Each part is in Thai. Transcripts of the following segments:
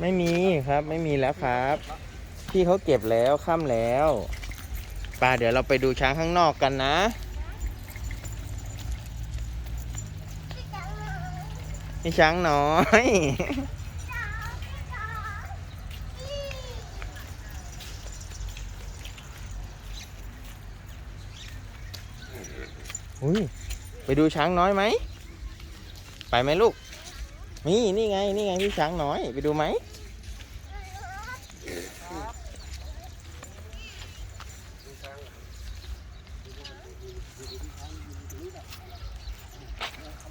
ไม่มีครับไม่มีแล้วครับ พี่เขาเก็บแล้วค่ำแล้วไป่าเดี๋ยวเราไปดูช้างข้างนอกกันนะ นี่ช้างน้อย อุ้ย ไปดูช้างน้อยไหม ไปไหมลูก นี่นี่ไงนี่ไงพี่ช้างน้อย ไปดูไหม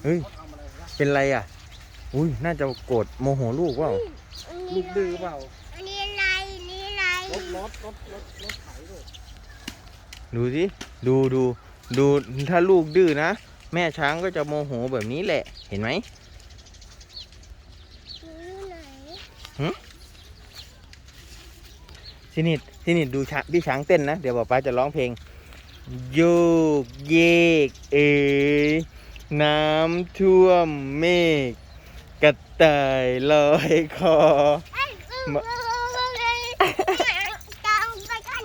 เฮ้ยเป็นไรอะ อุ้ยน่าจะโกรธโมโหลูกเปล่าลูกดื้อเปล่าอันนี้อะไรอันนี้อะไรรถรถรถรถรถไถด้วยดูสิดูดูดูถ้าลูกดื้อนะ แม่ช้างก็จะโมโหแบบนี้แหละเห็นไหม อันนี้ไหนสินิดสินิดดูช้างพี่ช้างเต้นนะ เดี๋ยวป๊าป๊าจะร้องเพลงโยกเยกเอ๋ยน้ำท่วมเมฆกระต่ายลอยคอมาตามไปกัน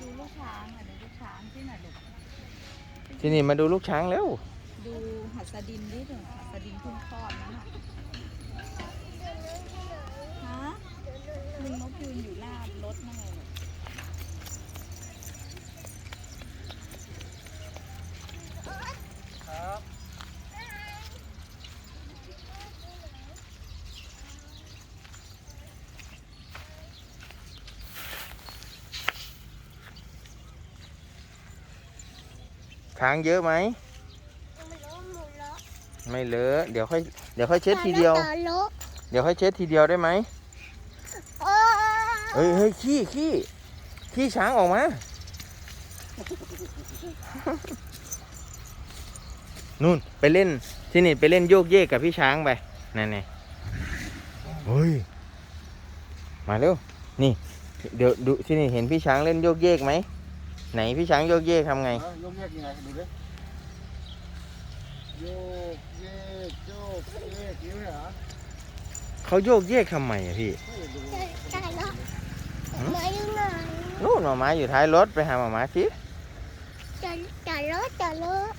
ดูลูกช้างอะดูลูกช้างที่ไหนลูกสินิดมาดูลูกช้างแล้ว ดูหัสดินนิดิเถอะหัสดินเพุ่งคลอดนั่นน่ะฮะลุงนกยืนอยู่หน้ารถนั่นไงลูกครับช้างเยอะไหม มันล้มหมดแล้ว ไม่เลอะเดี๋ยวค่อยเดี๋ยวค่อยเช็ดทีเดียวต่อโลกเดี๋ยวค่อยเช็ดทีเดียวได้ไหมโอ้เฮ้ยเฮ้ยขี้ขี้ขี้ช้างออกมานู่นไปเล่นที่นี่ไปเล่นโยกเยกกับพี่ช้างไปนั่นไงเฮ้ยมาเร็วนี่ เดี๋ยวดูที่นี่เห็นพี่ช้างเล่นโยกเยกไหมไหนพี่ช้างโยกเยกทำไงเอายกแยกยังไงดูดิ โยกเยกโยกเยกนิ้วเหรอเขาโยกเยกทำไมอะพี่ไม่ดูตายแล้วมาอยู่ไหนนู่นหมาม้าอยู่ท้ายรถไปหาหมาม้าสิจะจะรถจะรถ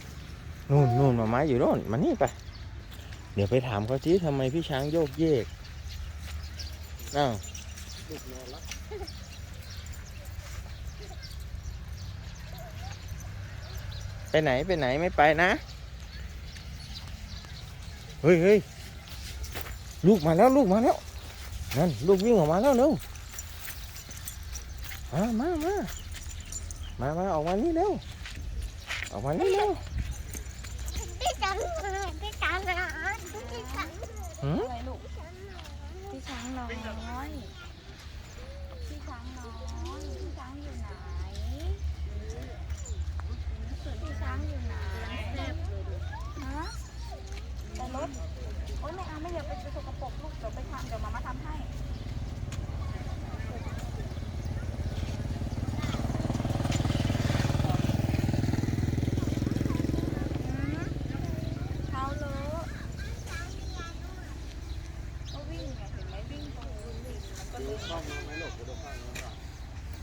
นู่นนู่นหมาม้าอยู่โน่นมานี่ไป เดี๋ยวไปถามเขาสิทำไมพี่ช้างโยกเยกอ้าวลูกนอนละไปไหนไปไหนไม่ไปนะเฮ้ยเฮ้ยลูกมาแล้วลูกมาแล้วนั่นลูกวิ่งออกมาแล้วเร็วมามามามามาออกมานี่เร็วออกมานี่เร็ว พี่จังพี่นะพี่จัง หืม อะไรลูกพี่ช้างน้อยพี่ช้างน้อยพี่ช้างอยู่ไหนพี่ช้างอยู่ไหนฮะแต่ รถโอ๊ยไม่เอาไม่อยากไปสกปรกลูกเดี๋ยวไปทำเดี๋ยวมามาทำให้เท้าเลอะก็วิ่งไงเห็นไหมวิ่งตรงนู้นวิ่มันก็ลดูอะข้างมาไหมลูก